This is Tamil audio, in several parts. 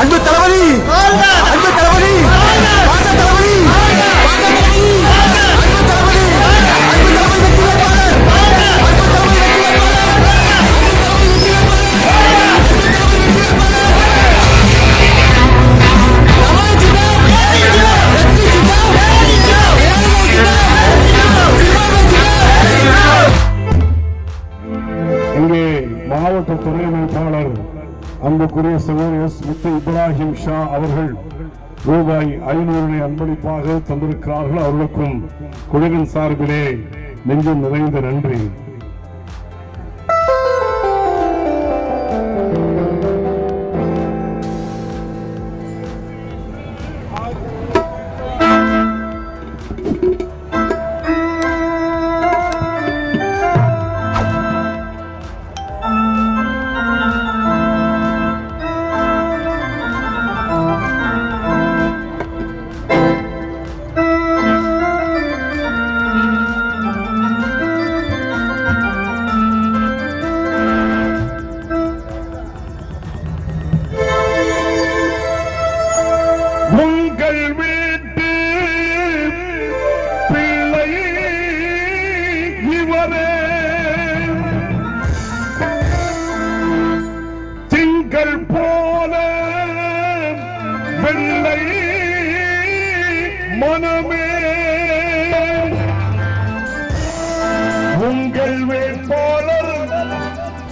அன்பு தளபதி! ஷா அவர்கள் ரூபாய் ஐநூறினை அன்பளிப்பாக தந்திருக்கிறார்கள். அவர்களுக்கும் குழுவின் சார்பிலே நெஞ்சம் நிறைந்த நன்றி.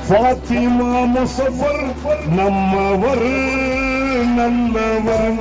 பாத்திமா முசவர் நம்மவர் நல்லவர்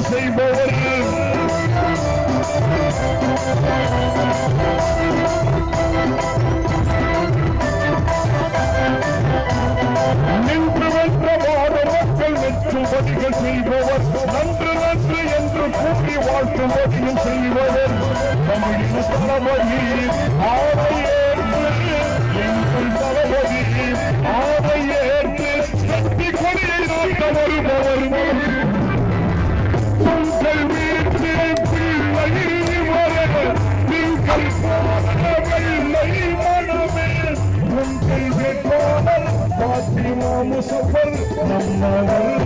தியாகம் செய்பவர்கள் நின்று வென்ற வார மக்கள் வெற்றுமதிகள் செய்பவர். நன்று நன்று என்று கூட்டி வாழ்த்துமதியும் செய்பவர். தமிழின் தலைமையில் ஆணையே ನಮ್ಮವೇ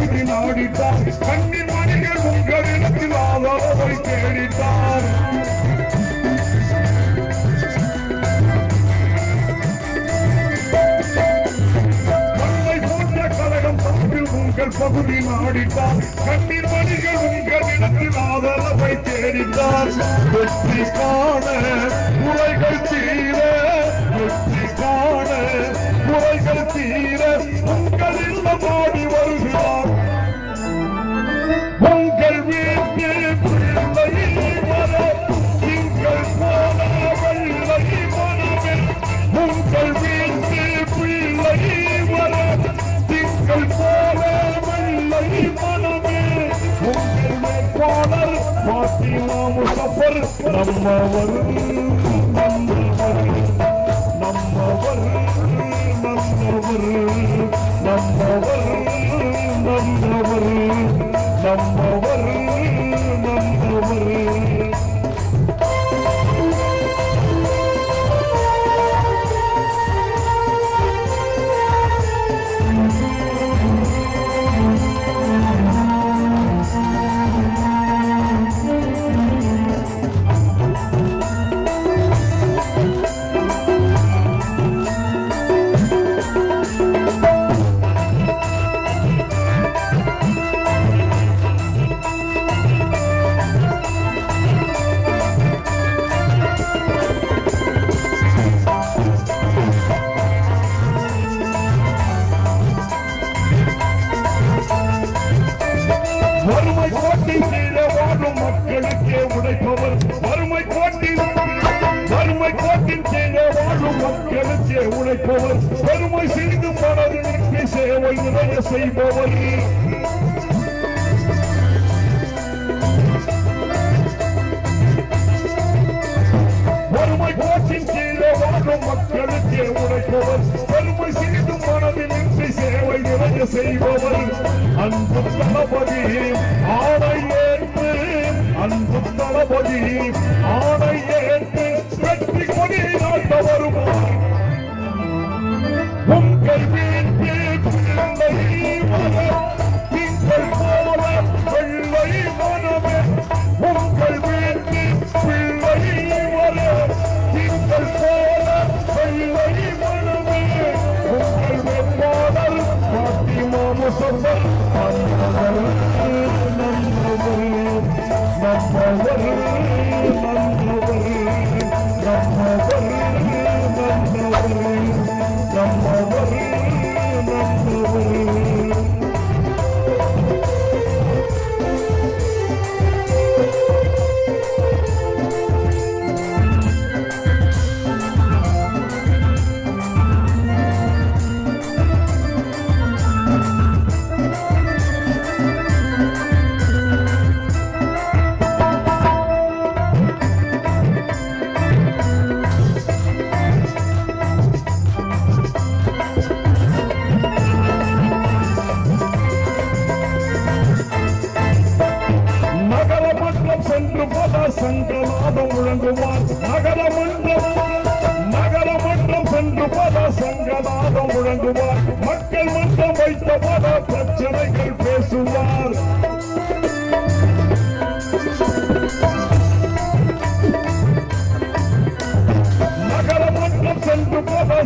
உங்கள் பகுதி நாடிட்டார் கண்ணின் மணிகள் உங்கள் இடத்தில் ஆதரவை தேடிட்டார். கண்ணை போன்ற கழகம் சார்பில் உங்கள் பகுதி நாடிட்டார் கண்ணின் மணிகள் உங்கள் இடத்தில் ஆதரவை தேடிட்டார். வெற்றி காண குறைகள் தீர வெற்றி காண குறைகள் தீர உங்கள் இல்லம் நம்மவர் பெருமை செய்து பலருக்கு சேவை நிறைய செய்பவர். வறுமை போற்றின் கீழே வாழும் மக்களுக்கே உழைப்பவர் பெருமை செய்து மனதில் சேவை நிறைய செய்பவர். அன்பு தளபதி ஆணை ஏற்று அன்பு தளபதி ஆணை ஏற்று வெற்றி கொடி நாட்ட baby.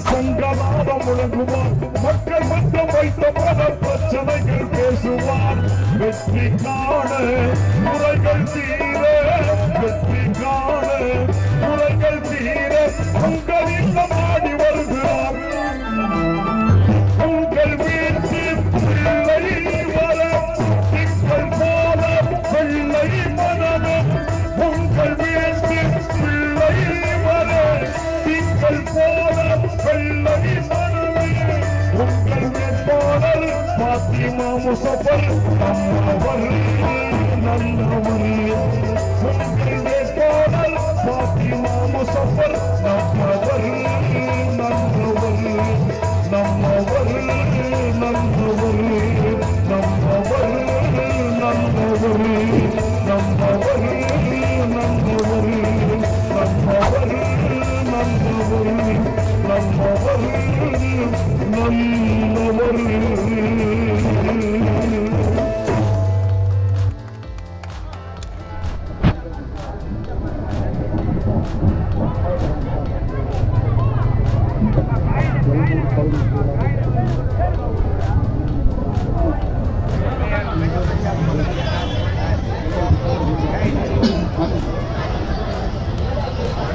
சங்கநாதம் முழங்குவார் மக்கள் மட்டும் வைத்த பல பிரச்சனைகள் பேசுவார். வெற்றி காண முறைகள் தீர வெற்றி காண முறைகள் தீர உங்கள் Namo Sapar, Namo Varri,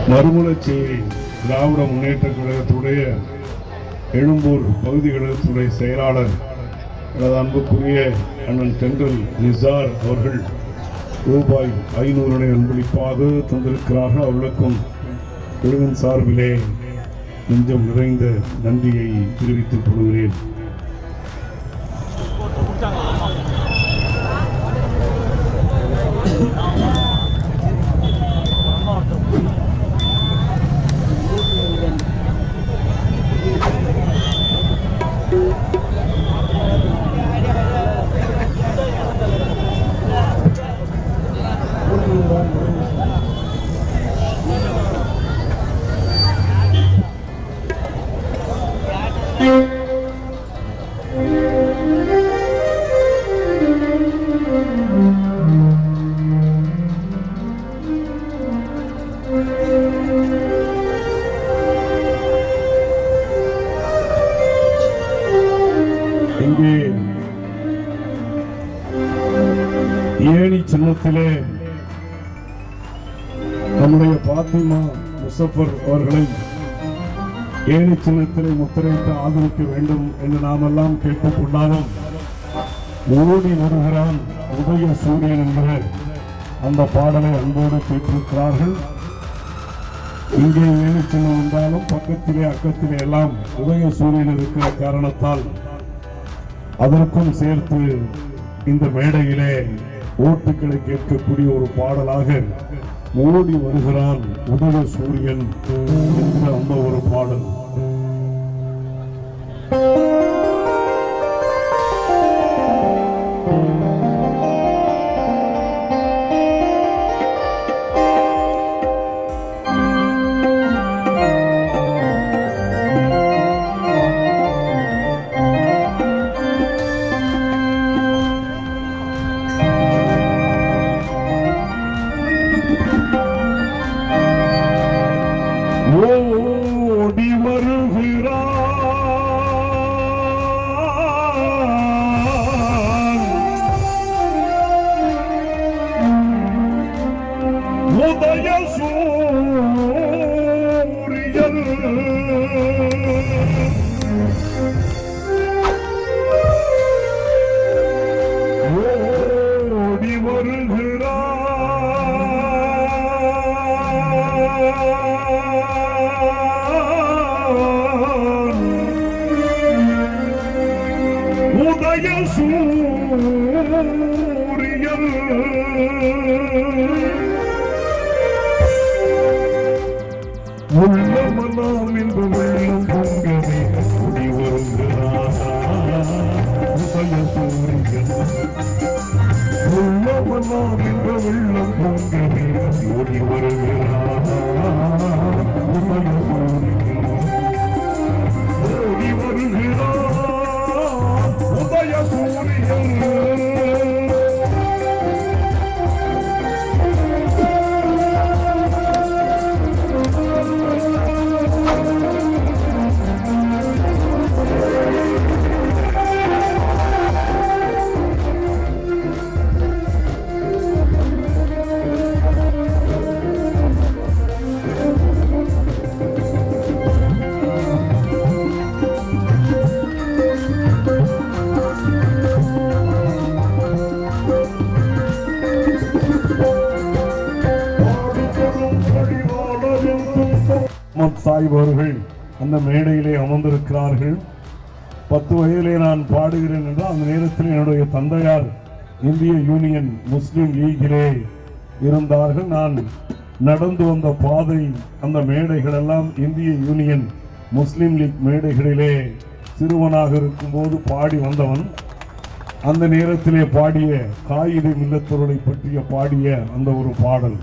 மறுமலர்ச்சி திராவிட முன்னேற்ற கழகத்துடைய எழும்பூர் பகுதி கழகத்துடைய செயலாளர் எனது அன்புக்குரிய அண்ணன் தென்றல் நிசார் அவர்கள் ரூபாய் ஐநூறுனை அன்பளிப்பாக தந்திருக்கிறார்கள். அவர்களுக்கும் குழுவின் சார்பிலே நெஞ்சம் நிறைந்த நன்றியை தெரிவித்துக் கொள்கிறேன். இங்கே முசஃபர் அவர்களை ஏணி சின்னத்திலே முத்திரையிட்டு ஆதரிக்க வேண்டும் என்று நாமெல்லாம் கேட்டுக்கொண்டாலும் ஓடி வருகிறான் உதய சூரியன் என்கிற அந்த பாடலை அன்போடு கேட்டிருக்கிறார்கள். இங்கே ஏழு சின்னம் வந்தாலும் பக்கத்திலே அக்கத்திலே எல்லாம் உதய சூரியன் இருக்கிற காரணத்தால் அதற்கும் சேர்த்து இந்த மேடையிலே ஓட்டுக்களை கேட்கக்கூடிய ஒரு பாடலாக ஓடி வருகிறான் உதவ சூரியன். என்ற அந்த ஒரு பாடல். வருகிறான் உதய சூரியன். உள்ளமெல்லாம் இன்று வெள்ளம் பொங்கவே ஓடி வருகிறான் உதய சூரியன். உள்ளமெல்லாம் இன்று வெள்ளம் பொங்கவே ஓடி வருகிறான் உதய சூரியன் மேடையிலே அமர்ந்திருக்கிறார்கள். பத்து வயதிலே நான் பாடுகிறேன் என்றால் அந்த நேரத்தில் என்னுடைய தந்தையார் இந்திய யூனியன் முஸ்லீம் லீகிலே இருந்தார்கள். நான் நடந்து வந்த பாதை அந்த மேடைகள் எல்லாம் இந்திய யூனியன் முஸ்லீம் லீக் மேடைகளிலே சிறுவனாக இருக்கும்போது பாடி வந்தவன். அந்த நேரத்திலே பாடிய காயிதை மில்லத்தொருளை பற்றிய பாடிய அந்த ஒரு பாடல்.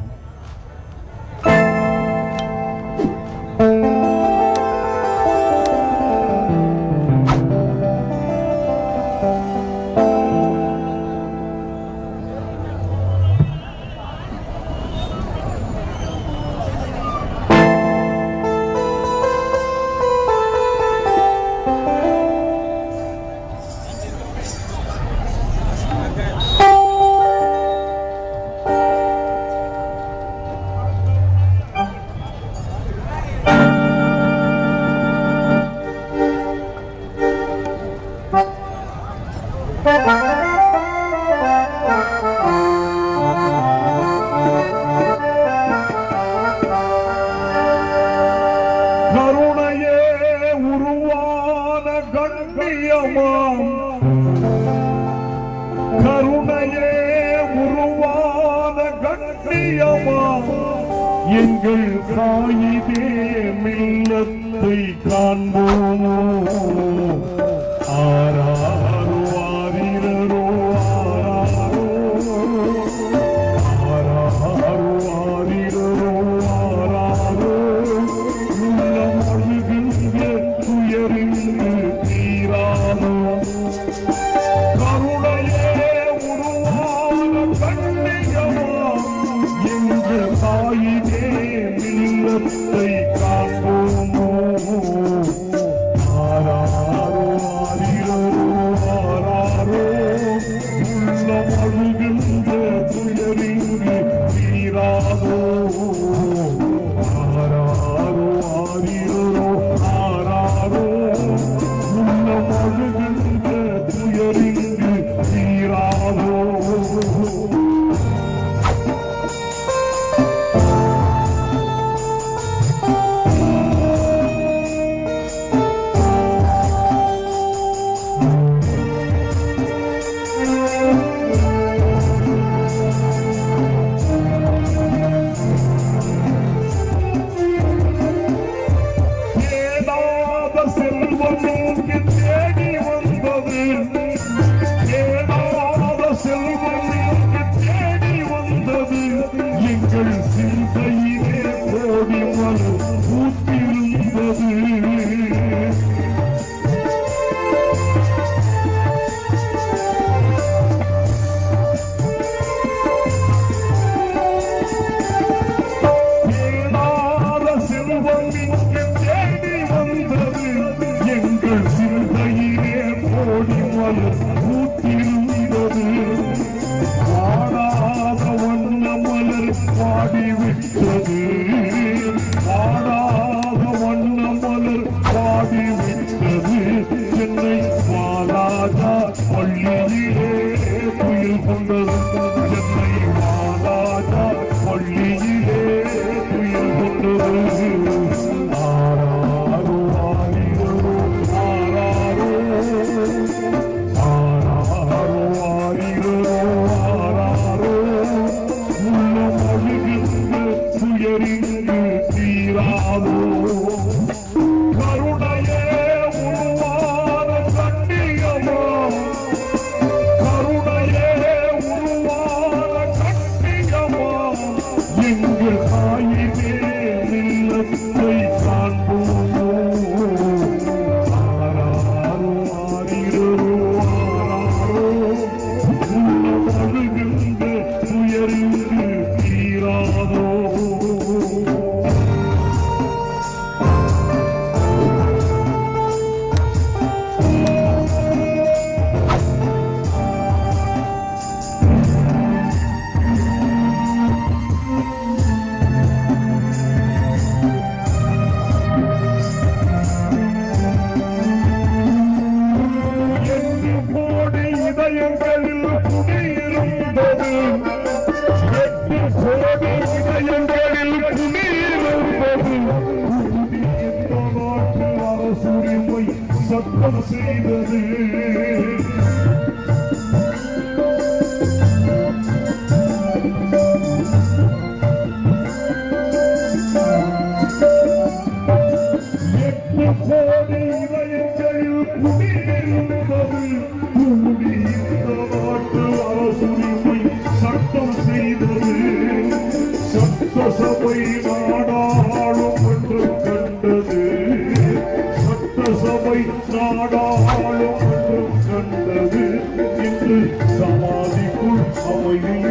கண்ணியமா எங்கள் சாயிதே மில்லத்தை காண்போமோ? ஆரா One more time, இதயங்களில் குடியிருந்தது. எட்டு சோதி செய்தது. உங்களை நாடாளும் கண்டது என்று சமாதிக்குள் அமைதி